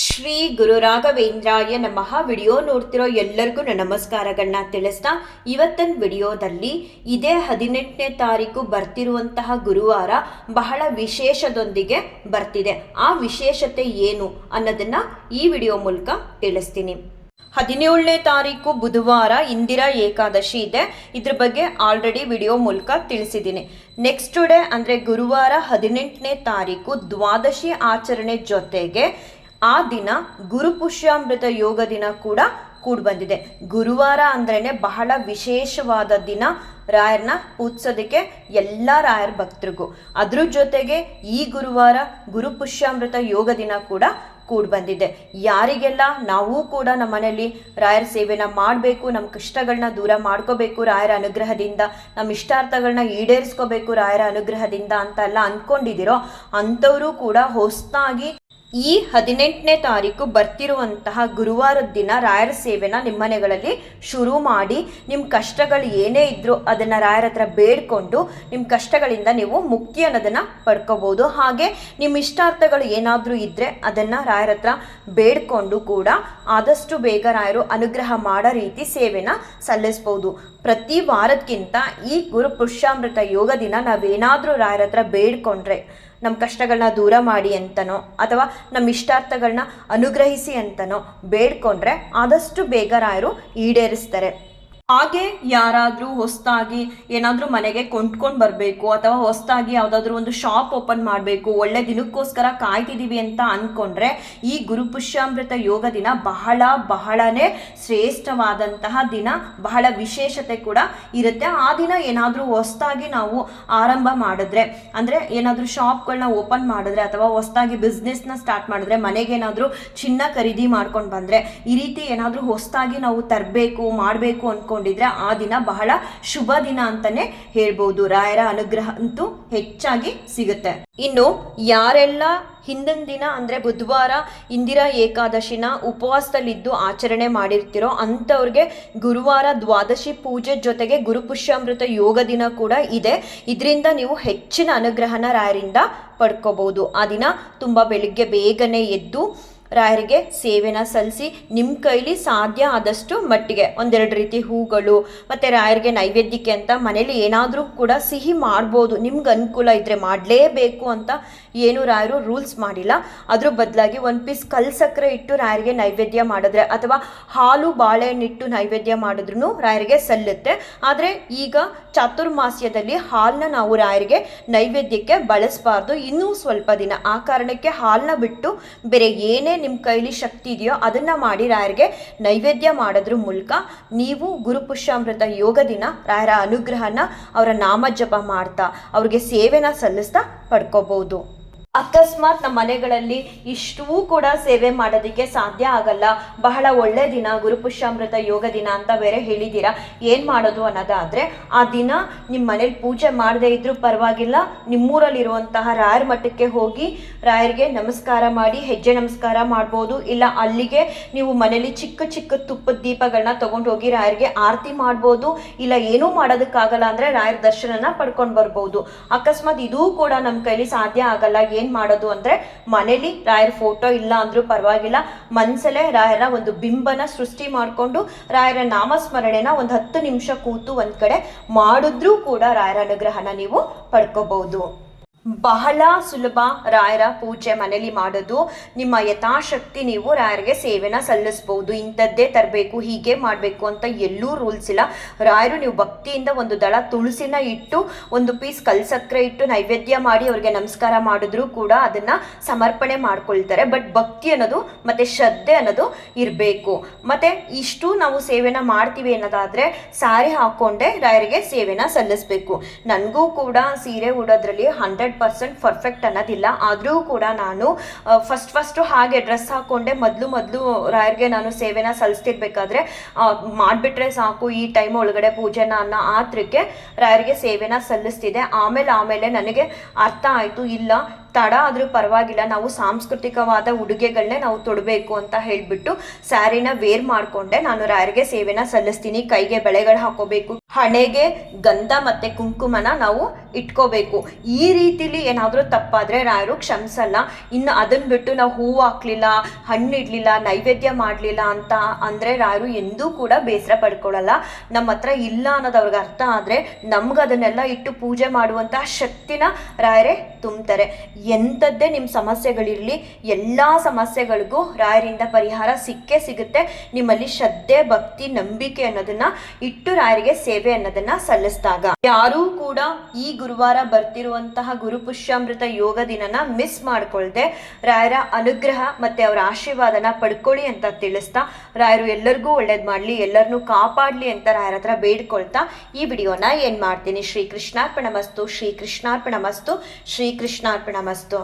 ಶ್ರೀ ಗುರು ರಾಘವೇಂದ್ರಾಯ ನಮಃ. ವಿಡಿಯೋ ನೋಡ್ತಿರೋ ಎಲ್ಲರಿಗೂ ನನ್ನ ನಮಸ್ಕಾರಗಳನ್ನ ತಿಳಿಸ್ತಾ ಇವತ್ತಿನ ವಿಡಿಯೋದಲ್ಲಿ ಇದೇ ಹದಿನೆಂಟನೇ ತಾರೀಕು ಬರ್ತಿರುವಂತಹ ಗುರುವಾರ ಬಹಳ ವಿಶೇಷದೊಂದಿಗೆ ಬರ್ತಿದೆ. ಆ ವಿಶೇಷತೆ ಏನು ಅನ್ನೋದನ್ನ ಈ ವಿಡಿಯೋ ಮೂಲಕ ತಿಳಿಸ್ತೀನಿ. ಹದಿನೇಳನೇ ತಾರೀಕು ಬುಧವಾರ ಇಂದಿರಾ ಏಕಾದಶಿ ಇದೆ. ಇದ್ರ ಬಗ್ಗೆ ಆಲ್ರೆಡಿ ವಿಡಿಯೋ ಮೂಲಕ ತಿಳಿಸಿದ್ದೀನಿ. ನೆಕ್ಸ್ಟ್ ಡೇ ಅಂದರೆ ಗುರುವಾರ ಹದಿನೆಂಟನೇ ತಾರೀಕು ದ್ವಾದಶಿ ಆಚರಣೆ ಜೊತೆಗೆ ಆ ದಿನ ಗುರು ಪುಷ್ಯಾಮೃತ ಯೋಗ ದಿನ ಕೂಡ ಕೂಡ ಬಂದಿದೆ ಗುರುವಾರ ಅಂದ್ರೇ ಬಹಳ ವಿಶೇಷವಾದ ದಿನ ರಾಯರ್ನ ಪೂಜಿಸೋದಕ್ಕೆ ಎಲ್ಲ ರಾಯರ ಭಕ್ತರಿಗೂ ಅದ್ರ ಜೊತೆಗೆ ಈ ಗುರುವಾರ ಗುರು ಪುಷ್ಯಾಮೃತ ಯೋಗ ದಿನ ಕೂಡ ಕೂಡ ಬಂದಿದೆ ಯಾರಿಗೆಲ್ಲ ನಾವು ಕೂಡ ನಮ್ಮ ಮನೆಯಲ್ಲಿ ರಾಯರ ಸೇವೆನ ಮಾಡಬೇಕು ನಮ್ಮ ಕಷ್ಟಗಳನ್ನ ದೂರ ಮಾಡ್ಕೋಬೇಕು ರಾಯರ ಅನುಗ್ರಹದಿಂದ ನಮ್ಮ ಇಷ್ಟಾರ್ಥಗಳನ್ನ ಈಡೇರಿಸ್ಕೋಬೇಕು ರಾಯರ ಅನುಗ್ರಹದಿಂದ ಅಂತ ಎಲ್ಲ ಅಂದ್ಕೊಂಡಿದ್ದೀರೋ ಅಂಥವರು ಕೂಡ ಹೊಸದಾಗಿ ಈ ಹದಿನೆಂಟನೇ ತಾರೀಕು ಬರ್ತಿರುವಂತಹ ಗುರುವಾರದ ದಿನ ರಾಯರ ಸೇವೆನ ನಿಮ್ಮ ಮನೆಗಳಲ್ಲಿ ಶುರು ಮಾಡಿ ನಿಮ್ಮ ಕಷ್ಟಗಳು ಏನೇ ಇದ್ರೂ ಅದನ್ನು ರಾಯರ ಹತ್ರ ಬೇಡ್ಕೊಂಡು ನಿಮ್ಮ ಕಷ್ಟಗಳಿಂದ ನೀವು ಮುಕ್ತಿ ಅನ್ನೋದನ್ನು ಪಡ್ಕೋಬೋದು. ಹಾಗೆ ನಿಮ್ಮ ಇಷ್ಟಾರ್ಥಗಳು ಏನಾದರೂ ಇದ್ದರೆ ಅದನ್ನು ರಾಯರ ಹತ್ರ ಬೇಡ್ಕೊಂಡು ಕೂಡ ಆದಷ್ಟು ಬೇಗ ರಾಯರು ಅನುಗ್ರಹ ಮಾಡೋ ರೀತಿ ಸೇವೆನ ಸಲ್ಲಿಸ್ಬೋದು. ಪ್ರತಿ ವಾರಕ್ಕಿಂತ ಈ ಗುರು ಪುರುಷಾಮೃತ ಯೋಗ ದಿನ ನಾವೇನಾದರೂ ರಾಯರ ಹತ್ರ ಬೇಡ್ಕೊಂಡ್ರೆ ನಮ್ಮ ಕಷ್ಟಗಳನ್ನ ದೂರ ಮಾಡಿ ಅಂತನೋ, ಅಥವಾ ನಮ್ಮ ಇಷ್ಟಾರ್ಥಗಳನ್ನ ಅನುಗ್ರಹಿಸಿ ಅಂತನೋ ಬೇಡ್ಕೊಂಡ್ರೆ ಆದಷ್ಟು ಬೇಗ ರಾಯರು ಈಡೇರಿಸ್ತಾರೆ. ಹಾಗೆ ಯಾರಾದರೂ ಹೊಸದಾಗಿ ಏನಾದರೂ ಮನೆಗೆ ಕೊಂಡ್ಕೊಂಡು ಬರಬೇಕು ಅಥವಾ ಹೊಸದಾಗಿ ಯಾವುದಾದ್ರೂ ಒಂದು ಶಾಪ್ ಓಪನ್ ಮಾಡಬೇಕು, ಒಳ್ಳೆ ದಿನಕ್ಕೋಸ್ಕರ ಕಾಯ್ತಿದ್ದೀವಿ ಅಂತ ಅಂದ್ಕೊಂಡ್ರೆ ಈ ಗುರುಪುಷ್ಯಾಮೃತ ಯೋಗ ದಿನ ಬಹಳ ಬಹಳನೇ ಶ್ರೇಷ್ಠವಾದಂತಹ ದಿನ, ಬಹಳ ವಿಶೇಷತೆ ಕೂಡ ಇರುತ್ತೆ. ಆ ದಿನ ಏನಾದರೂ ಹೊಸದಾಗಿ ನಾವು ಆರಂಭ ಮಾಡಿದ್ರೆ, ಅಂದರೆ ಏನಾದರೂ ಶಾಪ್ಗಳನ್ನ ಓಪನ್ ಮಾಡಿದ್ರೆ ಅಥವಾ ಹೊಸದಾಗಿ ಬಿಸ್ನೆಸ್ನ ಸ್ಟಾರ್ಟ್ ಮಾಡಿದ್ರೆ ಮನೆಗೇನಾದರೂ ಚಿನ್ನ ಖರೀದಿ ಮಾಡ್ಕೊಂಡು ಬಂದರೆ, ಈ ರೀತಿ ಏನಾದರೂ ಹೊಸದಾಗಿ ನಾವು ತರಬೇಕು, ಮಾಡಬೇಕು ಅಂದ್ಕೊಂಡಿದ್ರೆ ಆ ದಿನ ಬಹಳ ಶುಭ ದಿನ ಅಂತಾನೆ ಹೇಳ್ಬೋದು. ರಾಯರ ಅನುಗ್ರಹ ಅಂತೂ ಹೆಚ್ಚಾಗಿ ಸಿಗುತ್ತೆ. ಇನ್ನು ಯಾರೆಲ್ಲ ಹಿಂದಿನ ದಿನ ಅಂದರೆ ಬುಧವಾರ ಇಂದಿರಾ ಏಕಾದಶಿನ ಉಪವಾಸದಲ್ಲಿದ್ದು ಆಚರಣೆ ಮಾಡಿರ್ತಿರೋ ಅಂಥವ್ರಿಗೆ ಗುರುವಾರ ದ್ವಾದಶಿ ಪೂಜೆ ಜೊತೆಗೆ ಗುರುಪುಷ್ಯಾಮೃತ ಯೋಗ ದಿನ ಕೂಡ ಇದೆ. ಇದರಿಂದ ನೀವು ಹೆಚ್ಚಿನ ಅನುಗ್ರಹನ ರಾಯರಿಂದ ಪಡ್ಕೋಬಹುದು. ಆ ದಿನ ತುಂಬ ಬೆಳಿಗ್ಗೆ ಬೇಗನೆ ಎದ್ದು ರಾಯರಿಗೆ ಸೇವೆನ ಸಲ್ಲಿಸಿ ನಿಮ್ಮ ಕೈಲಿ ಸಾಧ್ಯ ಆದಷ್ಟು ಮಟ್ಟಿಗೆ. ಒಂದೆರಡು ರೀತಿ ಹೂಗಳು, ಮತ್ತು ರಾಯರಿಗೆ ನೈವೇದ್ಯಕ್ಕೆ ಅಂತ ಮನೇಲಿ ಏನಾದರೂ ಕೂಡ ಸಿಹಿ ಮಾಡ್ಬೋದು. ನಿಮ್ಗೆ ಅನುಕೂಲ ಇದ್ದರೆ ಮಾಡಲೇಬೇಕು ಅಂತ ಏನು ರಾಯರು ರೂಲ್ಸ್ ಮಾಡಿಲ್ಲ. ಅದ್ರ ಬದಲಾಗಿ ಒಂದು ಪೀಸ್ ಕಲ್ ಸಕ್ಕರೆ ಇಟ್ಟು ರಾಯರಿಗೆ ನೈವೇದ್ಯ ಮಾಡಿದ್ರೆ ಅಥವಾ ಹಾಲು ಬಾಳೆಹಣ್ಣಿಟ್ಟು ನೈವೇದ್ಯ ಮಾಡಿದ್ರು ರಾಯರಿಗೆ ಸಲ್ಲುತ್ತೆ. ಆದರೆ ಈಗ ಚಾತುರ್ಮಾಸ್ಯದಲ್ಲಿ ಹಾಲನ್ನ ನಾವು ರಾಯರಿಗೆ ನೈವೇದ್ಯಕ್ಕೆ ಬಳಸಬಾರ್ದು. ಇನ್ನೂ ಸ್ವಲ್ಪ ದಿನ. ಆ ಕಾರಣಕ್ಕೆ ಹಾಲನ್ನ ಬಿಟ್ಟು ಬೇರೆ ಏನೇ ನಿಮ್ಮ ಕೈಲಿ ಶಕ್ತಿ ಇದೆಯೋ ಅದನ್ನು ಮಾಡಿ ರಾಯರಿಗೆ ನೈವೇದ್ಯ ಮಾಡೋದ್ರ ಮೂಲಕ ನೀವು ಗುರುಪುಷ್ಯಾಮೃತ ಯೋಗ ದಿನ ರಾಯರ ಅನುಗ್ರಹನ ಅವರ ನಾಮ ಜಪ ಮಾಡ್ತಾ ಅವ್ರಿಗೆ ಸೇವೆನ ಸಲ್ಲಿಸ್ತಾ ಪಡ್ಕೋಬಹುದು ಅಕಸ್ಮಾತ್ ನಮ್ಮ ಮನೆಗಳಲ್ಲಿ ಇಷ್ಟೂ ಕೂಡ ಸೇವೆ ಮಾಡೋದಕ್ಕೆ ಸಾಧ್ಯ ಆಗಲ್ಲ. ಬಹಳ ಒಳ್ಳೆ ದಿನ ಗುರುಪುಷ್ಯಾಮೃತ ಯೋಗ ದಿನ ಅಂತ ಬೇರೆ ಹೇಳಿದ್ದೀರಾ? ಏನು ಮಾಡೋದು ಅನ್ನೋದಾದರೆ ಆ ದಿನ ನಿಮ್ಮ ಮನೇಲಿ ಪೂಜೆ ಮಾಡದೇ ಇದ್ರೂ ಪರವಾಗಿಲ್ಲ. ನಿಮ್ಮೂರಲ್ಲಿರುವಂತಹ ರಾಯರ ಮಠಕ್ಕೆ ಹೋಗಿ ರಾಯರಿಗೆ ನಮಸ್ಕಾರ ಮಾಡಿ, ಹೆಜ್ಜೆ ನಮಸ್ಕಾರ ಮಾಡ್ಬೋದು. ಇಲ್ಲ, ಅಲ್ಲಿಗೆ ನೀವು ಮನೇಲಿ ಚಿಕ್ಕ ಚಿಕ್ಕ ತುಪ್ಪದ ದೀಪಗಳನ್ನ ತೊಗೊಂಡು ಹೋಗಿ ರಾಯರಿಗೆ ಆರತಿ ಮಾಡ್ಬೋದು. ಇಲ್ಲ, ಏನೂ ಮಾಡೋದಕ್ಕಾಗಲ್ಲ ಅಂದರೆ ರಾಯರ ದರ್ಶನನ ಪಡ್ಕೊಂಡು ಬರ್ಬೋದು. ಅಕಸ್ಮಾತ್ ಇದೂ ಕೂಡ ನಮ್ಮ ಕೈಲಿ ಸಾಧ್ಯ ಆಗಲ್ಲ. ಏನು ಮಾಡೋದು ಅಂದ್ರೆ ಮನೇಲಿ ರಾಯರ ಫೋಟೋ ಇಲ್ಲ ಅಂದ್ರೂ ಪರವಾಗಿಲ್ಲ, ಮನಸಲ್ಲೇ ರಾಯರ ಒಂದು ಬಿಂಬನ ಸೃಷ್ಟಿ ಮಾಡಿಕೊಂಡು ರಾಯರ ನಾಮಸ್ಮರಣೆನ ಒಂದು ಹತ್ತು ನಿಮಿಷ ಕೂತು ಒಂದ್ ಕಡೆ ಮಾಡಿದ್ರೂ ಕೂಡ ರಾಯರ ಅನುಗ್ರಹನ ನೀವು ಪಡ್ಕೋಬಹುದು. ಬಹಳ ಸುಲಭ ರಾಯರ ಪೂಜೆ ಮನೇಲಿ ಮಾಡೋದು. ನಿಮ್ಮ ಯಥಾಶಕ್ತಿ ನೀವು ರಾಯರಿಗೆ ಸೇವೆನ ಸಲ್ಲಿಸ್ಬೋದು. ಇಂಥದ್ದೇ ತರಬೇಕು, ಹೀಗೆ ಮಾಡಬೇಕು ಅಂತ ಎಲ್ಲೂ ರೂಲ್ಸ್ ಇಲ್ಲ. ರಾಯರು ನೀವು ಭಕ್ತಿಯಿಂದ ಒಂದು ದಳ ತುಳಸಿನ ಇಟ್ಟು, ಒಂದು ಪೀಸ್ ಕಲ್ ಸಕ್ಕರೆ ಇಟ್ಟು ನೈವೇದ್ಯ ಮಾಡಿ ಅವ್ರಿಗೆ ನಮಸ್ಕಾರ ಮಾಡಿದ್ರು ಕೂಡ ಅದನ್ನು ಸಮರ್ಪಣೆ ಮಾಡ್ಕೊಳ್ತಾರೆ. ಬಟ್ ಭಕ್ತಿ ಅನ್ನೋದು ಮತ್ತು ಶ್ರದ್ಧೆ ಅನ್ನೋದು ಇರಬೇಕು. ಮತ್ತು ಇಷ್ಟು ನಾವು ಸೇವೆನ ಮಾಡ್ತೀವಿ ಅನ್ನೋದಾದರೆ ಸಾರಿ ಹಾಕ್ಕೊಂಡೆ ರಾಯರಿಗೆ ಸೇವೆನ ಸಲ್ಲಿಸಬೇಕು. ನನಗೂ ಕೂಡ ಸೀರೆ ಉಡೋದ್ರಲ್ಲಿ ಹಂಡ್ರೆಡ್ ಪರ್ಸೆಂಟ್ ಪರ್ಫೆಕ್ಟ್ ಅನ್ನೋದಿಲ್ಲ. ಆದರೂ ಕೂಡ ನಾನು ಫಸ್ಟ್ ಫಸ್ಟು ಹಾಗೆ ಡ್ರೆಸ್ ಹಾಕ್ಕೊಂಡೆ ಮೊದಲು ಮೊದಲು ರಾಯರಿಗೆ ನಾನು ಸೇವೆನ ಸಲ್ಲಿಸ್ತಿರ್ಬೇಕಾದ್ರೆ ಮಾಡಿಬಿಟ್ರೆ ಸಾಕು ಈ ಟೈಮ್ ಒಳಗಡೆ ಪೂಜೆನ ಅನ್ನೋ ಆತ್ರಕ್ಕೆ ರಾಯರಿಗೆ ಸೇವೆನ ಸಲ್ಲಿಸ್ತಿದೆ ಆಮೇಲೆ ಆಮೇಲೆ ನನಗೆ ಅರ್ಥ ಆಯಿತು. ಇಲ್ಲ, ತಡ ಆದರೂ ಪರವಾಗಿಲ್ಲ. ನಾವು ಸಾಂಸ್ಕೃತಿಕವಾದ ಉಡುಗೆಗಳನ್ನೇ ನಾವು ತೊಡಬೇಕು ಅಂತ ಹೇಳಿಬಿಟ್ಟು ಸ್ಯಾರಿನ ವೇರ್ ಮಾಡಿಕೊಂಡೆ. ನಾನು ರಾಯರಿಗೆ ಸೇವೆನ ಸಲ್ಲಿಸ್ತೀನಿ. ಕೈಗೆ ಬೆಳೆಗಳು ಹಾಕೋಬೇಕು ಹಣೆಗೆ ಗಂಧ ಮತ್ತೆ ಕುಂಕುಮನ ನಾವು ಇಟ್ಕೋಬೇಕು. ಈ ರೀತಿಲಿ ಏನಾದರೂ ತಪ್ಪಾದರೆ ರಾಯರು ಕ್ಷಮಿಸಲ್ಲ. ಇನ್ನು ಅದನ್ನು ಬಿಟ್ಟು ನಾವು ಹೂವು ಹಾಕ್ಲಿಲ್ಲ, ಹಣ್ಣು ಇಡಲಿಲ್ಲ, ನೈವೇದ್ಯ ಮಾಡಲಿಲ್ಲ ಅಂತ ಅಂದರೆ ರಾಯರು ಎಂದೂ ಕೂಡ ಬೇಸರ ಪಡ್ಕೊಳ್ಳಲ್ಲ. ನಮ್ಮ ಹತ್ರ ಇಲ್ಲ ಅನ್ನೋದು ಅವ್ರಿಗೆ ಅರ್ಥ ಆದರೆ ನಮ್ಗೆ ಅದನ್ನೆಲ್ಲ ಇಟ್ಟು ಪೂಜೆ ಮಾಡುವಂತಹ ಶಕ್ತಿನ ರಾಯರೇ ತುಂಬ್ತಾರೆ. ಎಂಥದ್ದೇ ನಿಮ್ಮ ಸಮಸ್ಯೆಗಳಿರಲಿ, ಎಲ್ಲ ಸಮಸ್ಯೆಗಳಿಗೂ ರಾಯರಿಂದ ಪರಿಹಾರ ಸಿಕ್ಕೇ ಸಿಗುತ್ತೆ. ನಿಮ್ಮಲ್ಲಿ ಶ್ರದ್ಧೆ, ಭಕ್ತಿ, ನಂಬಿಕೆ ಅನ್ನೋದನ್ನು ಇಟ್ಟು ರಾಯರಿಗೆ ಸೇವೆ ಅನ್ನೋದನ್ನ ಸಲ್ಲಿಸಿದಾಗ. ಯಾರೂ ಕೂಡ ಈ ಗುರುವಾರ ಬರ್ತಿರುವಂತಹ ಗುರುಪುಷ್ಯಾಮೃತ ಯೋಗ ದಿನನ ಮಿಸ್ ಮಾಡ್ಕೊಳ್ದೆ, ರಾಯರ ಅನುಗ್ರಹ ಮತ್ತೆ ಅವರ ಆಶೀರ್ವಾದನ ಪಡ್ಕೊಳ್ಳಿ ಅಂತ ತಿಳಿಸ್ತಾ, ರಾಯರು ಎಲ್ಲರಿಗೂ ಒಳ್ಳೇದ್ ಮಾಡ್ಲಿ ಎಲ್ಲರನ್ನೂ ಕಾಪಾಡ್ಲಿ ಅಂತ ರಾಯರ ಹತ್ರ ಬೇಡ್ಕೊಳ್ತಾ ಈ ವಿಡಿಯೋನ ಏನ್ ಮಾಡ್ತೀನಿ. ಶ್ರೀ ಕೃಷ್ಣಾರ್ಪಣ ಮಸ್ತು ಶ್ರೀ ಕೃಷ್ಣಾರ್ಪಣ ಮಸ್ತು ಶ್ರೀ ಕೃಷ್ಣಾರ್ಪಣ ಮಸ್ತು